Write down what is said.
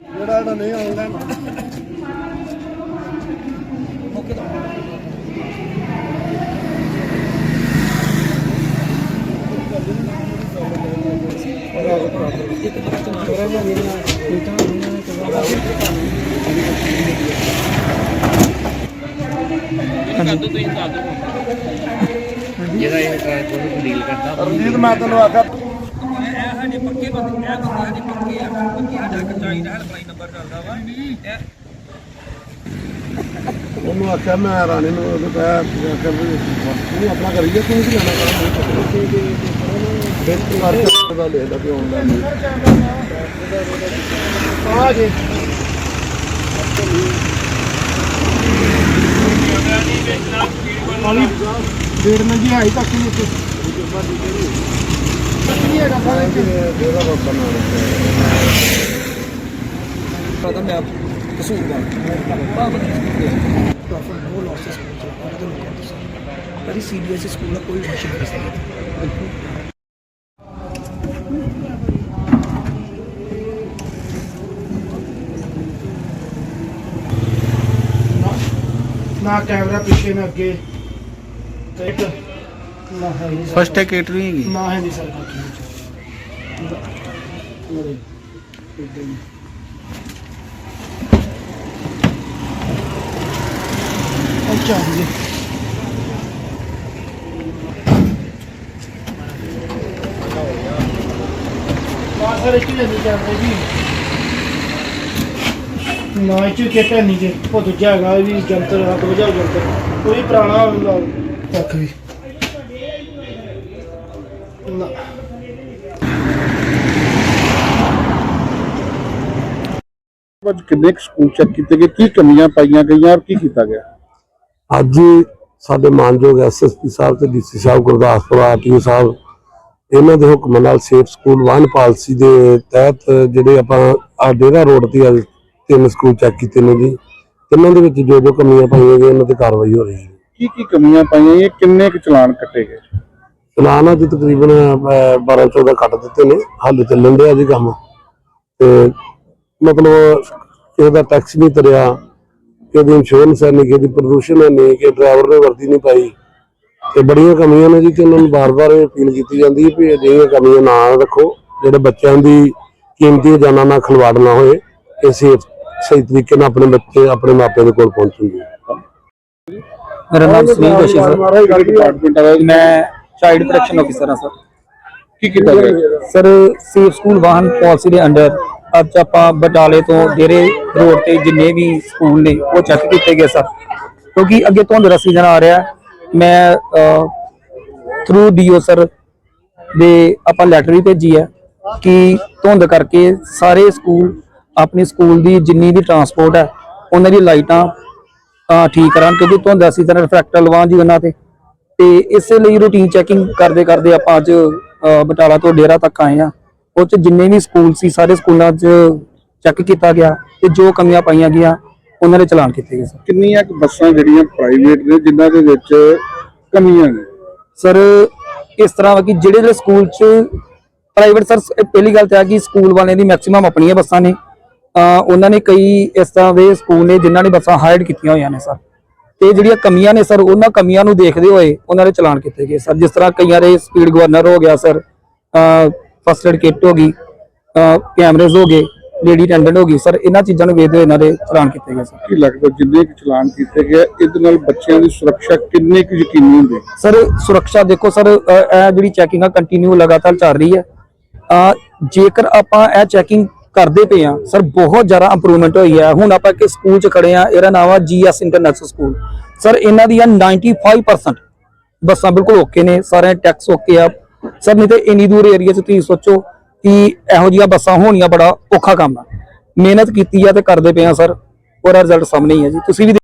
ਜਿਹੜਾ ਜਿਹੜਾ ਨਹੀਂ ਆਨਲਾਈਨ ਜਿਹੜਾ ਇਹ ਕਾਰ ਕੋਲ ਡੀਲ ਕਰਦਾ। ਰਣਜੀਤ ਮੈਂ ਤੈਨੂੰ ਆਖਿਆ ਇਹ ਸਾਡੇ ਪੱਕੇ ਬੰਦੇ ਇਹ ਬੰਦੇ ਸਾਡੇ ਪੱਕੇ ਆ। ਪੱਕੇ ਸਾਡਾ ਇੱਕ ਚਾਹੀਦਾ ਹੈਲਪਲਾਈਨ ਨੰਬਰ ਚੱਲਦਾ ਵਾ। ਉਹਨੂੰ ਆਖਿਆ ਮੈਂ ਰਾਣੀ ਨੂੰ ਉਹਨੂੰ ਕਹਿਆ ਆਖਿਆ ਵੀ ਤੂੰ ਆਪਣਾ ਕਰੀਏ ਤੂੰ ਕੀ ਲੈਣਾ ਕਰ ਫਿਰ ਤੂੰ ਕਰ ਦਾ ਲੈ ਲਾ ਕਿ ਆਨਲਾਈਨ ਆ ਜੇ ਵਾਲੀ ਡੇਢ ਮੈਂ ਜੀ ਆਈ ਤੱਕ ਨਹੀਂ ਨਹੀਂ ਹੈਗਾ ਸਾਰੇ ਜਿਹੜਾ ਬਾਬਾ ਨਾਲ ਪਤਾ ਮੈਂ ਕਸੂਰਵਾਰ ਪ੍ਰੋਫਿਟ ਨੋ ਲਾਸਸ ਚਲਾਉਂਦਾ ਤਾਂ ਲੋਕਾਂ ਨੂੰ ਪਰ ਸੀਬੀਐਸਈ ਸਕੂਲ ਦਾ ਕੋਈ ਵਾਸ਼ਿੰਗ ਨਹੀਂ ਨਾ ਕੈਮਰਾ ਪਿੱਛੇ ਨਾ ਅੱਗੇ ਤੇ ਇੱਕ ਨਾ ਹੈ ਨਹੀਂ ਸਰ। ਫਸਟ ਹੈ ਕੇਟਰਿੰਗ ਹੈਗੀ? ਨਾ ਹੈ ਨਹੀਂ ਸਰ ਮੇਰੇ ਅੱਛਾ ਜੀ। ਨਾ ਸਰ ਇੱਕ ਹੀ ਨਹੀਂ ਚੱਲਦਾ ਜੀ। ਨਾ ਇਹ ਚ ਕਿਤੇ ਨਹੀਂ ਜੇ। ਉਹ ਦੂਜਾ ਹੈਗਾ ਇਹ ਵੀ ਜੰਤਰ ਹੱਥ ਵਜਾਓ ਜੰਤਰ। ਕੋਈ ਪੁਰਾਣਾ ਹੁੰਦਾ ਤੱਕ ਵੀ। ਅੱਜ ਕਿੰਨੇ ਕੁ ਸਕੂਲ ਚੈੱਕ ਕੀਤੇ ਗਏ? ਕੀ ਕਮੀਆਂ ਪਾਈਆਂ ਗਈਆਂ ਔਰ ਕੀ ਕੀਤਾ ਗਿਆ? ਅੱਜ ਸਾਡੇ ਮਾਨਯੋਗ ਐਸਐਸਪੀ ਸਾਹਿਬ ਤੇ ਡੀਸੀ ਸਾਹਿਬ ਗੁਰਦਾਸਪੁਰ ਆਰਟੀਓ ਸਾਹਿਬ ਇਹਨਾਂ ਦੇ ਹੁਕਮ ਨਾਲ ਸੇਫ ਸਕੂਲ ਵਨ ਪਾਲਿਸੀ ਦੇ ਤਹਿਤ ਜਿਹੜੇ ਆਪਾਂ ਆ ਡੇਰਾ ਰੋਡ ਤੇ ਅੱਜ ਤਿੰਨ ਸਕੂਲ ਚੈੱਕ ਕੀਤੇ ਨੇ ਜੀ। ਤਿੰਨਾਂ ਦੇ ਵਿੱਚ ਜੋ ਜੋ ਕਮੀਆਂ ਪਾਈਆਂ ਗਈਆਂ ਉਹਨਾਂ ਤੇ ਕਾਰਵਾਈ ਹੋ ਰਹੀ ਹੈ। ਕੀ ਕੀ ਕਮੀਆਂ ਪਾਈਆਂ ਗਈਆਂ? ਕਿੰਨੇ ਕੁ ਚਲਾਨ ਕੱਟੇ ਗਏ? ਚਲਾਨ ਅੱਜ ਤਕਰੀਬਨ 12 14 ਕੱਟ ਦਿੱਤੇ ਨੇ ਹਾਲੇ ਚੱਲਣ ਡਿਆ ਜੀ ਕੰਮ। ਤੇ ਮਤਲਬ ਕਿਸੇ ਦਾ ਟੈਕਸ ਨਹੀਂ ਤਰਿਆ ਕਿਸੇ ਦੀ ਇੰਸ਼ੋਰੈਂਸ ਹੈ ਨਹੀਂ ਕਿਸੇ ਦੀ ਪ੍ਰਦੂਸ਼ਣ ਹੈ ਨਹੀਂ ਕਿ ਡਰਾਈਵਰ ਨੇ ਵਰਦੀ ਨਹੀਂ ਪਾਈ। ਤੇ ਬੜੀਆਂ ਕਮੀਆਂ ਨੇ ਜੀ ਤੇ ਉਹਨਾਂ ਨੂੰ ਬਾਰ-ਬਾਰ ਇਹ ਅਪੀਲ ਕੀਤੀ ਜਾਂਦੀ ਹੈ ਵੀ ਅਜਿਹੀਆਂ ਕਮੀਆਂ ਨਾ ਰੱਖੋ ਜਿਹੜੇ ਬੱਚਿਆਂ ਦੀ ਕੀਮਤੀ ਜਾਨਾਂ ਨਾਲ ਖਿਲਵਾੜ ਨਾ ਹੋਏ ਇਹ ਸੇਫ ਸਹੀ ਤਰੀਕੇ ਨਾਲ ਆਪਣੇ ਬੱਚੇ ਆਪਣੇ ਮਾਪਿਆਂ ਦੇ ਕੋਲ ਪਹੁੰਚਣ ਜੀ। ਮੇਰਾ ਨਾਮ ਸੁਨੀਲ ਜੋਸ਼ੀ ਸਰ ਮੈਂ ਚਾਈਲਡ ਪ੍ਰੋਟੈਕਸ਼ਨ ਆਫੀਸਰ ਹਾਂ ਸਰ ਕੀ ਕੀਤਾ ਗਿਆ? ਸਰ ਸੇਫ ਸਕੂਲ ਵਾਹਨ ਪਾਲਿਸੀ ਦੇ ਅੰਡਰ ਅੱਜ ਆਪਾਂ ਬਟਾਲੇ ਤੋਂ ਡੇਰੇ ਰੋਡ ਤੇ ਜਿੰਨੇ ਵੀ ਸਕੂਲ ਨੇ ਉਹ ਚੈੱਕ ਕੀਤੇ ਗਏ ਸਰ ਕਿਉਂਕਿ ਅੱਗੇ ਧੁੰਦ ਦਾ ਸੀਜ਼ਨ ਆ ਰਿਹਾ। ਮੈਂ ਥਰੂ ਡੀਓ ਸਰ ਦੇ ਆਪਾਂ ਲੈਟਰ ਵੀ ਭੇਜੀ ਹੈ ਕਿ ਧੁੰਦ ਕਰਕੇ ਸਾਰੇ ਸਕੂਲ ਆਪਣੀ ਸਕੂਲ ਦੀ ਜਿੰਨੀ ਵੀ ਟਰਾਂਸਪੋਰਟ ਹੈ ਉਹਨਾਂ ਦੀ ਲਾਈਟਾਂ ਠੀਕ ਕਰਾਂ ਕਿਉਂਕਿ ਧੁੰਦ ਦਾ ਸੀਜ਼ਨ ਰਿਫਲੈਕਟਰ ਲਵਾਂ ਜੀ ਉਹਨਾਂ ਤੇ। ਤੇ ਇਸੇ ਲਈ ਰੂਟੀਨ ਚੈਕਿੰਗ ਕਰਦੇ ਕਰਦੇ ਆਪਾਂ ਅੱਜ ਬਟਾਲਾ ਤੋਂ ਡੇਰਾ ਤੱਕ ਆਏ ਆ ਉਹ ਚ ਜਿੰਨੇ ਵੀ ਸਕੂਲ ਸੀ ਸਾਰੇ ਸਕੂਲਾਂ 'ਚ ਚੈੱਕ ਕੀਤਾ ਗਿਆ ਤੇ ਜੋ ਕਮੀਆਂ ਪਾਈਆਂ ਗਈਆਂ ਉਹਨਾਂ ਦੇ ਚਲਾਨ ਕੀਤੇ ਗਏ ਸਰ। ਕਿੰਨੀਆਂ ਕੁ ਬੱਸਾਂ ਜਿਹੜੀਆਂ ਪ੍ਰਾਈਵੇਟ ਨੇ ਜਿਨ੍ਹਾਂ ਦੇ ਵਿੱਚ ਕਮੀਆਂ ਨੇ? ਸਰ ਇਸ ਤਰ੍ਹਾਂ ਵਾ ਕਿ ਜਿਹੜੇ ਜਿਹੜੇ ਸਕੂਲ 'ਚ ਪ੍ਰਾਈਵੇਟ ਸਰ ਪਹਿਲੀ ਗੱਲ ਤਾਂ ਹੈ ਕਿ ਸਕੂਲ ਵਾਲਿਆਂ ਦੀ ਮੈਕਸਿਮਮ ਆਪਣੀਆਂ ਬੱਸਾਂ ਨੇ। ਉਹਨਾਂ ਨੇ ਕਈ ਇਸ ਤਰ੍ਹਾਂ ਦੇ ਸਕੂਲ ਨੇ ਜਿਨ੍ਹਾਂ ਨੇ ਬੱਸਾਂ ਹਾਇਰ ਕੀਤੀਆਂ ਹੋਈਆਂ ਨੇ ਸਰ। ਤੇ ਜਿਹੜੀਆਂ ਕਮੀਆਂ ਨੇ ਸਰ ਉਹਨਾਂ ਕਮੀਆਂ ਨੂੰ ਦੇਖਦੇ ਹੋਏ ਉਹਨਾਂ ਦੇ ਚਲਾਨ ਕੀਤੇ ਗਏ। ਸਰ ਜਿਸ ਤਰ੍ਹਾਂ ਕਈਆਂ ਦੇ ਸਪੀਡ ਗਵਰਨਰ ਹੋ ਗਿਆ ਸਰ ਫਸਟ ਏਡ ਕਿੱਟ ਹੋ ਗਈ ਕੈਮਰੇਜ਼ ਹੋ ਗਏ ਲੇਡੀ ਅਟੈਂਡੈਂਟ ਹੋ ਗਈ ਸਰ ਇਹਨਾਂ ਚੀਜ਼ਾਂ ਨੂੰ ਵੇਖਦੇ ਹੋਏ ਇਹਨਾਂ ਦੇ ਚਲਾਨ ਕੀਤੇ ਗਏ ਸਰ। ਕੀ ਲੱਗਦਾ ਜਿੰਨੇ ਕੁ ਚਲਾਨ ਕੀਤੇ ਗਏ ਇਹਦੇ ਨਾਲ ਬੱਚਿਆਂ ਦੀ ਸੁਰੱਖਿਆ ਕਿੰਨੀ ਕੁ ਯਕੀਨੀ ਹੁੰਦੀ ਸਰ ਸੁਰੱਖਿਆ ਦੇਖੋ ਸਰ ਇਹ ਜਿਹੜੀ ਚੈਕਿੰਗ ਆ ਕੰਟੀਨਿਊ ਲਗਾਤਾਰ ਚੱਲ ਰਹੀ ਹੈ। ਜੇਕਰ ਆਪਾਂ ਇਹ ਚੈਕਿੰਗ ਕਰਦੇ ਪਏ ਆ ਸਰ, ਬਹੁਤ ਜ਼ਿਆਦਾ ਇੰਪਰੂਵਮੈਂਟ ਹੋਈ ਹੈ। ਹੁਣ ਆਪਾਂ ਇੱਕ ਸਕੂਲ 'ਚ ਖੜੇ ਆ ਇਹਦਾ ਨਾਮ ਆ ਜੀਐਸ ਇੰਟਰਨੈਸ਼ਨਲ ਸਕੂਲ ਸਰ, ਇਹਨਾਂ ਦੀਆਂ 95% ਬੱਸਾਂ ਬਿਲਕੁਲ ਓਕੇ ਨੇ। ਸਾਰੇ ਟੈਕਸ ਓਕੇ ਆ। ਸਰ, ਨਹੀਂ ਤੇ ਇੰਨੀ ਦੂਰ ਏਰੀਆ 'ਚ ਤੁਸੀਂ ਸੋਚੋ ਕਿ ਇਹੋ ਜਿਹੀਆਂ ਬੱਸਾਂ ਹੋਣੀਆਂ ਬੜਾ ਔਖਾ ਕੰਮ ਆ। ਮਿਹਨਤ ਕੀਤੀ ਆ ਤੇ ਕਰਦੇ ਪਏ ਆ ਸਰ। ਉਹਦਾ ਰਿਜ਼ਲਟ ਸਾਹਮਣੇ ਹੀ ਹੈ ਜੀ। ਤੁਸੀਂ ਵੀ